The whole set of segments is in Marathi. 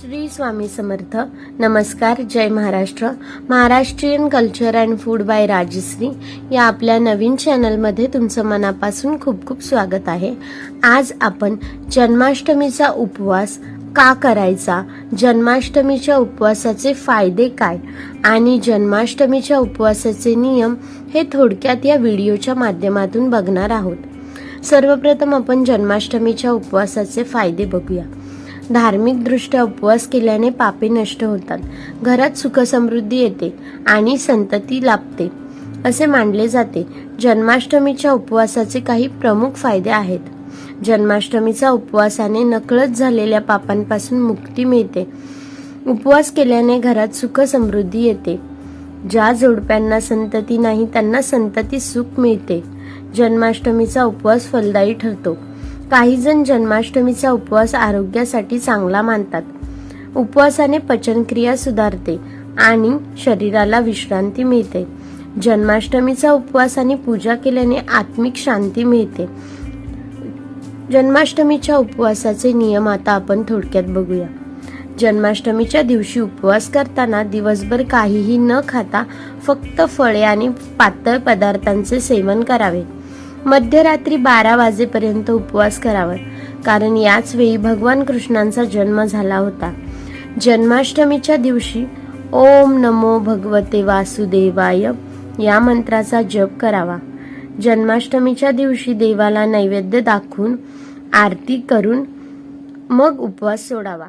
श्री स्वामी समर्थ. नमस्कार जय Maharashtra. Maharashtrian culture and food by Rajashree या आपल्या नवीन चॅनलमध्ये तुमचं मनापासून खूप खूप स्वागत आहे. आज आपण जन्माष्टमीचा उपवास का करायचा? जन्माष्टमीच्या उपवासाचे फायदे काय? आणि जन्माष्टमीच्या उपवासाचे नियम हे थोडक्यात या व्हिडिओच्या माध्यमातून बघणार आहोत. सर्वप्रथम आपण जन्माष्टमीच्या उपवासाचे फायदे बघूया. धार्मिकदृष्ट्या उपवास केल्याने पापे नष्ट होतात. घरात सुखसमृद्धी येते आणि संतती लाभते असे मानले जाते. जन्माष्टमीच्या उपवासाचे काही प्रमुख फायदे आहेत. जन्माष्टमीचा उपवासाने नकळत झालेल्या पापांपासून मुक्ती मिळते. उपवास केल्याने घरात सुख समृद्धी येते. ज्या जोडप्यांना संतती नाही त्यांना संतती सुख मिळते. जन्माष्टमीचा उपवास फलदायी ठरतो. काही जण जन्माष्टमीचा उपवास आरोग्यासाठी चांगला मानतात. उपवासाने पचनक्रिया सुधारते आणि शरीराला विश्रांती मिळते. जन्माष्टमीचा उपवास आणि पूजा केल्याने आत्मिक शांती मिळते. जन्माष्टमीच्या उपवासाचे नियम आता आपण थोडक्यात बघूया. जन्माष्टमीच्या दिवशी उपवास करताना दिवसभर काहीही न खाता फक्त फळे आणि पातळ पदार्थांचे सेवन करावे. मध्यरात्री बारा वाजेपर्यंत उपवास करावा. कारण याच वेळी भगवान कृष्णांचा जन्म झाला होता. जन्माष्टमीच्या दिवशी ओम नमो भगवते वासुदेवाय या मंत्राचा जप करावा. जन्माष्टमीच्या दिवशी देवाला नैवेद्य दाखवून आरती करून मग उपवास सोडावा.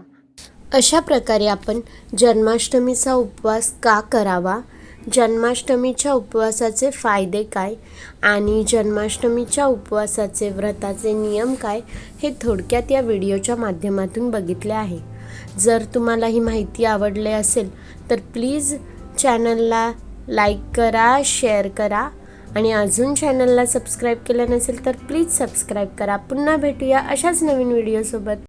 अशा प्रकारे आपण जन्माष्टमीचा उपवास का करावा? जन्माष्टमीच्या उपवासाचे फायदे काय आणि जन्माष्टमीच्या उपवासाचे व्रताचे नियम काय हे थोडक्यात या व्हिडिओच्या माध्यमातून बघितले आहे. जर तुम्हाला ही माहिती आवडली असेल तर प्लीज चॅनलला लाईक करा शेअर करा आणि अजून चॅनलला सबस्क्राईब केलं नसेल तर प्लीज सबस्क्राईब करा. पुन्हा भेटूया अशाच नवीन व्हिडिओसोबत.